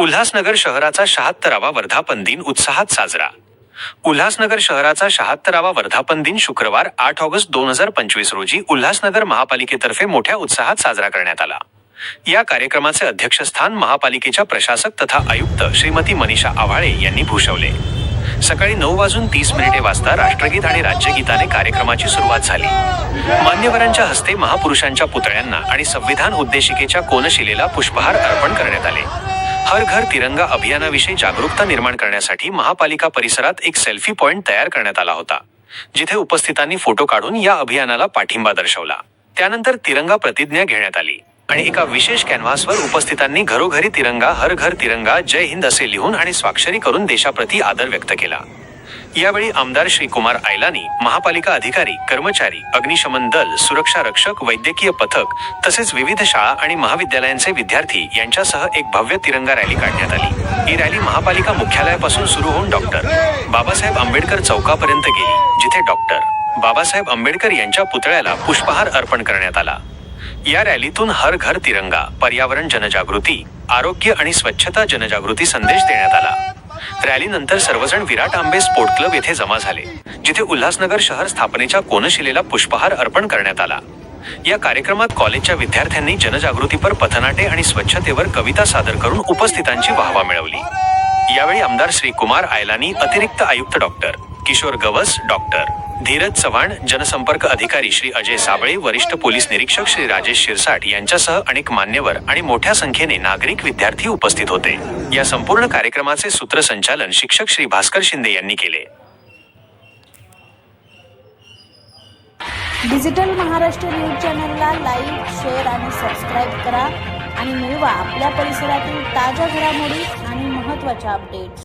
उल्हासनगर शहराचा शहात्तरावा वर्धापन दिन उत्साहात साजरा. उल्हासनगर शहराचा शहात्तरावा वर्धापन दिन शुक्रवार आठ ऑगस्ट दोन हजार पंचवीस रोजी उल्हासनगर महापालिकेतर्फे मोठ्या उत्साहात साजरा करण्यात आला. या कार्यक्रमाचे अध्यक्षस्थान महापालिकेच्या प्रशासक तथा आयुक्त श्रीमती मनीषा आव्हाळे यांनी भूषवले. सकाळी नऊ वाजून तीस मिनिटे वाजता राष्ट्रगीत आणि राज्यगीताने कार्यक्रमाची सुरुवात झाली. मान्यवरांच्या हस्ते महापुरुषांच्या पुतळ्यांना आणि संविधान उद्देशिकेच्या कोनशिलेला पुष्पहार अर्पण करण्यात आले. हर घर तिरंगा अभियानाविषयी जागरूकता निर्माण करण्यासाठी महापालिका परिसरात एक सेल्फी पॉइंट तयार करण्यात आला होता जिथे उपस्थितांनी फोटो काढून या अभियानाला पाठिंबा दर्शवला. त्यानंतर तिरंगा प्रतिज्ञा घेण्यात आली आणि एका विशेष कॅनव्हासवर उपस्थितांनी घरोघरी तिरंगा हर घर तिरंगा जय हिंद असे लिहून आणि स्वाक्षरी करून देशाप्रती आदर व्यक्त केला. यावेळी आमदार श्री कुमार आयलानी महापालिका अधिकारी कर्मचारी अग्निशमन दल सुरक्षा रक्षक वैद्यकीय पथक तसेच विविध शाळा आणि महाविद्यालयांचे विद्यार्थी यांच्यासह एक भव्य तिरंगा रॅली काढण्यात आली. ही रॅली महापालिका मुख्यालयापासून सुरू होऊन डॉक्टर बाबासाहेब आंबेडकर चौकापर्यंत गेली जिथे डॉक्टर बाबासाहेब आंबेडकर यांच्या पुतळ्याला पुष्पहार अर्पण करण्यात आला. या रॅलीतून हर घर तिरंगा पर्यावरण जनजागृती आरोग्य आणि स्वच्छता जनजागृती संदेश देण्यात आला. रॅलीनंतर सर्वजण विराट आंबे स्पोर्ट क्लब येथे जमा झाले जिथे उल्हासनगर शहर स्थापनेच्या कोनशिलेला पुष्पहार अर्पण करण्यात आला. या कार्यक्रमात कॉलेजच्या विद्यार्थ्यांनी जनजागृतीपर पथनाटे आणि स्वच्छतेवर कविता सादर करून उपस्थितांची वाहवा मिळवली. यावेळी आमदार श्री कुमार आयलानी अतिरिक्त आयुक्त डॉक्टर किशोर गवस डॉक्टर. धीरज चव्हाण जनसंपर्क अधिकारी श्री अजय साबळे वरिष्ठ पोलीस निरीक्षक श्री राजेश शिरसाट यांच्यासह अनेक मान्यवर आणि मोठ्या संख्येने नागरिक विद्यार्थी उपस्थित होते. या संपूर्ण कार्यक्रमाचे सूत्रसंचालन शिक्षक श्री भास्कर शिंदे यांनी केले. डिजिटल महाराष्ट्र न्यूज चॅनलला लाईक शेअर आणि सबस्क्राईब करा आणि मिळवा आपल्या परिसरातील ताज्या घडामोडी आणि महत्त्वाच्या अपडेट्स.